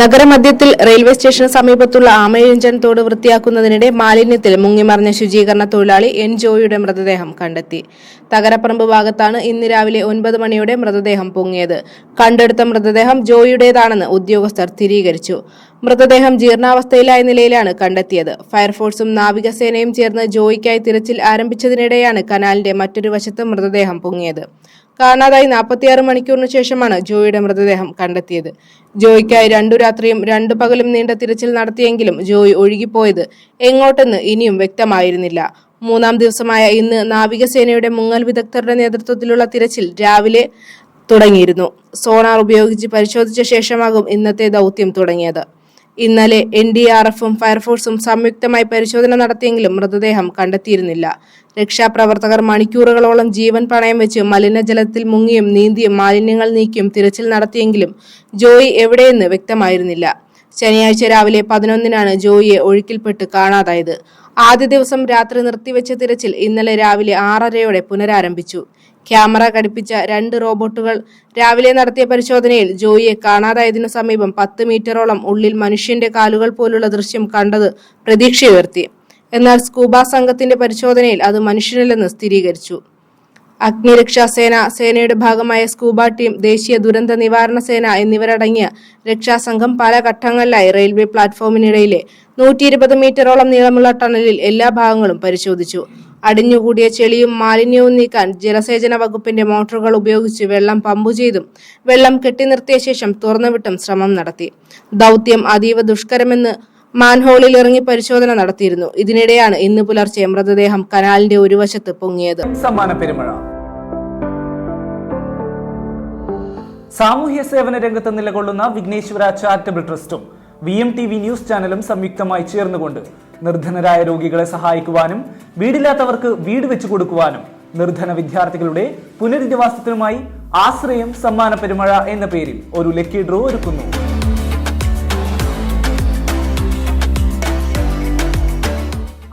നഗരമധ്യത്തിൽ railway സ്റ്റേഷന് സമീപത്തുള്ള ആമയഞ്ചൻ തോട് വൃത്തിയാക്കുന്നതിനിടെ മാലിന്യത്തിൽ മുങ്ങിമറിഞ്ഞ ശുചീകരണ തൊഴിലാളി എൻ ജോയിയുടെ മൃതദേഹം കണ്ടെത്തി. തകരപ്പറമ്പ് ഭാഗത്താണ് ഇന്ന് രാവിലെ ഒൻപത് മണിയോടെ മൃതദേഹം പൊങ്ങിയത്. കണ്ടെടുത്ത മൃതദേഹം ജോയിയുടേതാണെന്ന് ഉദ്യോഗസ്ഥർ സ്ഥിരീകരിച്ചു. മൃതദേഹം ജീർണാവസ്ഥയിലായ നിലയിലാണ് കണ്ടെത്തിയത്. ഫയർഫോഴ്സും നാവികസേനയും ചേർന്ന് ജോയിക്കായി തിരച്ചിൽ ആരംഭിച്ചതിനിടെയാണ് കനാലിന്റെ മറ്റൊരു വശത്ത് മൃതദേഹം പൊങ്ങിയത്. കാണാതായി നാൽപ്പത്തിയാറ് മണിക്കൂറിന് ശേഷമാണ് ജോയിയുടെ മൃതദേഹം കണ്ടെത്തിയത്. ജോയിക്കായി രണ്ടു രാത്രിയും രണ്ടു പകലും നീണ്ട തിരച്ചിൽ നടത്തിയെങ്കിലും ജോയി ഒഴുകിപ്പോയത് എങ്ങോട്ടെന്ന് ഇനിയും വ്യക്തമായിരുന്നില്ല. മൂന്നാം ദിവസമായ ഇന്ന് നാവികസേനയുടെ മുങ്ങൽ വിദഗ്ധരുടെ നേതൃത്വത്തിലുള്ള തിരച്ചിൽ രാവിലെ തുടങ്ങിയിരുന്നു. സോണാർ ഉപയോഗിച്ച് പരിശോധിച്ച ശേഷമാകും ഇന്നത്തെ ദൗത്യം തുടങ്ങിയത്. ഇന്നലെ എൻ ഡി ആർ എഫും ഫയർഫോഴ്സും സംയുക്തമായി പരിശോധന നടത്തിയെങ്കിലും മൃതദേഹം കണ്ടെത്തിയിരുന്നില്ല. രക്ഷാപ്രവർത്തകർ മണിക്കൂറുകളോളം ജീവൻ പണയം വെച്ച് മലിനജലത്തിൽ മുങ്ങിയും നീന്തിയും മാലിന്യങ്ങൾ നീക്കിയും തിരച്ചിൽ നടത്തിയെങ്കിലും ജോയി എവിടെയെന്ന് വ്യക്തമായിരുന്നില്ല. ശനിയാഴ്ച രാവിലെ പതിനൊന്നിനാണ് ജോയിയെ ഒഴുക്കിൽപ്പെട്ട് കാണാതായത്. ആദ്യ ദിവസം രാത്രി നിർത്തിവെച്ച തിരച്ചിൽ ഇന്നലെ രാവിലെ ആറരയോടെ പുനരാരംഭിച്ചു. ക്യാമറ ഘടിപ്പിച്ച രണ്ട് റോബോട്ടുകൾ രാവിലെ നടത്തിയ പരിശോധനയിൽ ജോയിയെ കാണാതായതിനു സമീപം പത്ത് മീറ്ററോളം ഉള്ളിൽ മനുഷ്യന്റെ കാലുകൾ പോലുള്ള ദൃശ്യം കണ്ടത് പ്രതീക്ഷയുയർത്തി. എന്നാൽ സ്കൂബ സംഘത്തിന്റെ പരിശോധനയിൽ അത് മനുഷ്യനല്ലെന്ന് സ്ഥിരീകരിച്ചു. അഗ്നിരക്ഷാസേന സേനയുടെ ഭാഗമായ സ്കൂബ ടീം ദേശീയ ദുരന്ത നിവാരണ സേന എന്നിവരടങ്ങിയ രക്ഷാസംഘം പല ഘട്ടങ്ങളിലായി റെയിൽവേ പ്ലാറ്റ്ഫോമിനിടയിലെ നൂറ്റി ഇരുപത് മീറ്ററോളം നീളമുള്ള ടണലിൽ എല്ലാ ഭാഗങ്ങളും പരിശോധിച്ചു. അടിഞ്ഞുകൂടിയ ചെളിയും മാലിന്യവും നീക്കാൻ ജലസേചന വകുപ്പിന്റെ മോട്ടോറുകൾ ഉപയോഗിച്ച് വെള്ളം പമ്പു ചെയ്തും വെള്ളം കെട്ടിനിർത്തിയ ശേഷം തുറന്നുവിട്ടും ശ്രമം നടത്തി. ദൗത്യം അതീവ ദുഷ്കരമെന്ന് മാൻഹോളിൽ ഇറങ്ങി പരിശോധന നടത്തിയിരുന്നു. ഇതിനിടെയാണ് ഇന്ന് പുലർച്ചെ മൃതദേഹം കനാലിന്റെ ഒരു വശത്ത് പൊങ്ങിയത്. പെരുമഴ. സാമൂഹ്യ സേവന രംഗത്ത് നിലകൊള്ളുന്ന Vighneshwara charitable ട്രസ്റ്റും V M T V news ചാനലും സംയുക്തമായി ചേർന്നുകൊണ്ട് നിർധനരായ രോഗികളെ സഹായിക്കുവാനും വീടില്ലാത്തവർക്ക് വീട് വെച്ചു കൊടുക്കുവാനും നിർധന വിദ്യാർത്ഥികളുടെ പുനരധിവാസത്തിനുമായി ആശ്രയം സമ്മാന പെരുമഴ എന്ന പേരിൽ ഒരു ലക്കി ഡ്രോ ഒരുക്കുന്നു.